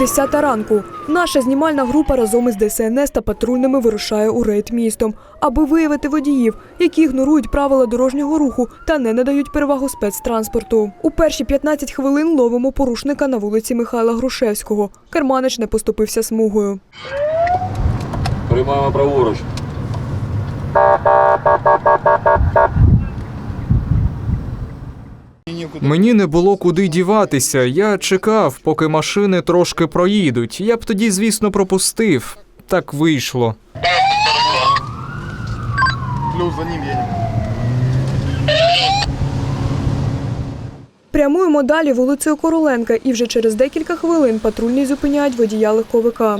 10 ранку. Наша знімальна група разом із ДСНС та патрульними вирушає у рейд містом, аби виявити водіїв, які ігнорують правила дорожнього руху та не надають перевагу спецтранспорту. У перші 15 хвилин ловимо порушника на вулиці Михайла Грушевського. Керманич не поступився смугою. Приймаємо праворуч. Мені не було куди діватися. Я чекав, поки машини трошки проїдуть. Я б тоді, звісно, пропустив. Так вийшло. Плюс за ним едем. Прямуємо далі вулицею Короленка, і вже через декілька хвилин патрульні зупиняють водія легковика.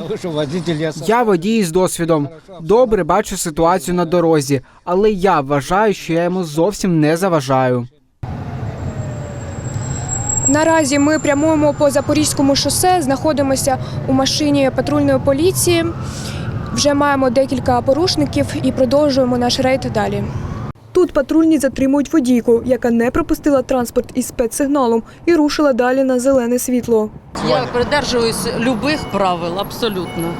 Я водій з досвідом. Добре бачу ситуацію на дорозі, але я вважаю, що я йому зовсім не заважаю. Наразі ми прямуємо по Запорізькому шосе, знаходимося у машині патрульної поліції. Вже маємо декілька порушників і продовжуємо наш рейд далі. Тут патрульні затримують водійку, яка не пропустила транспорт із спецсигналом і рушила далі на зелене світло. Я придержуюсь любих правил, абсолютно.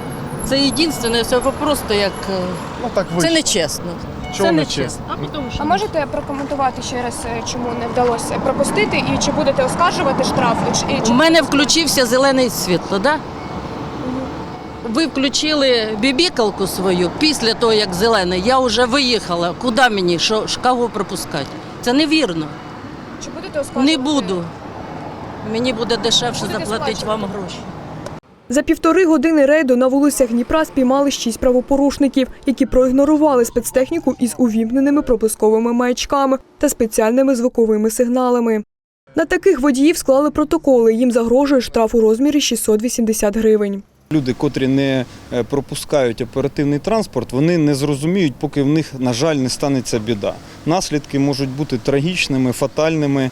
Це єдине, це просто як е, Ну так це нечесно. Це нечесно? нечесно. А тому що А можете прокоментувати ще раз, е, чому не вдалося пропустити, і чи будете оскаржувати штраф? у мене включився зелений світло, да? Ви включили бібікалку свою після того, як зелений, я вже виїхала. Куди мені? Що ж кого пропускати? Це невірно. Чи будете оскаржувати? Не буду. Мені буде дешевше Будете заплатити сплачувати? вам гроші. За півтори години рейду на вулицях Дніпра спіймали шість правопорушників, які проігнорували спецтехніку із увімкненими пропусковими маячками та спеціальними звуковими сигналами. На таких водіїв склали протоколи. Їм загрожує штраф у розмірі 680 гривень. Люди, котрі не е, пропускають оперативний транспорт, вони не зрозуміють, поки в них, на жаль, не станеться біда. Наслідки можуть бути трагічними, фатальними,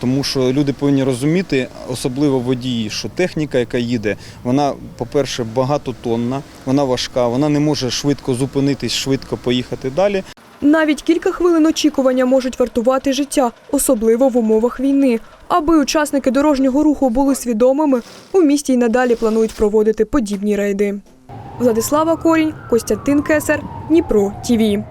тому що люди повинні розуміти, особливо водії, що техніка, яка їде, вона, по-перше, багатотонна, вона важка, вона не може швидко зупинитись, швидко поїхати далі. Навіть кілька хвилин очікування можуть вартувати життя, особливо в умовах війни. Аби учасники дорожнього руху були свідомими, у місті й надалі планують проводити подібні рейди. Владислава Корінь, Костянтин Кесар, Дніпро ТІВІ.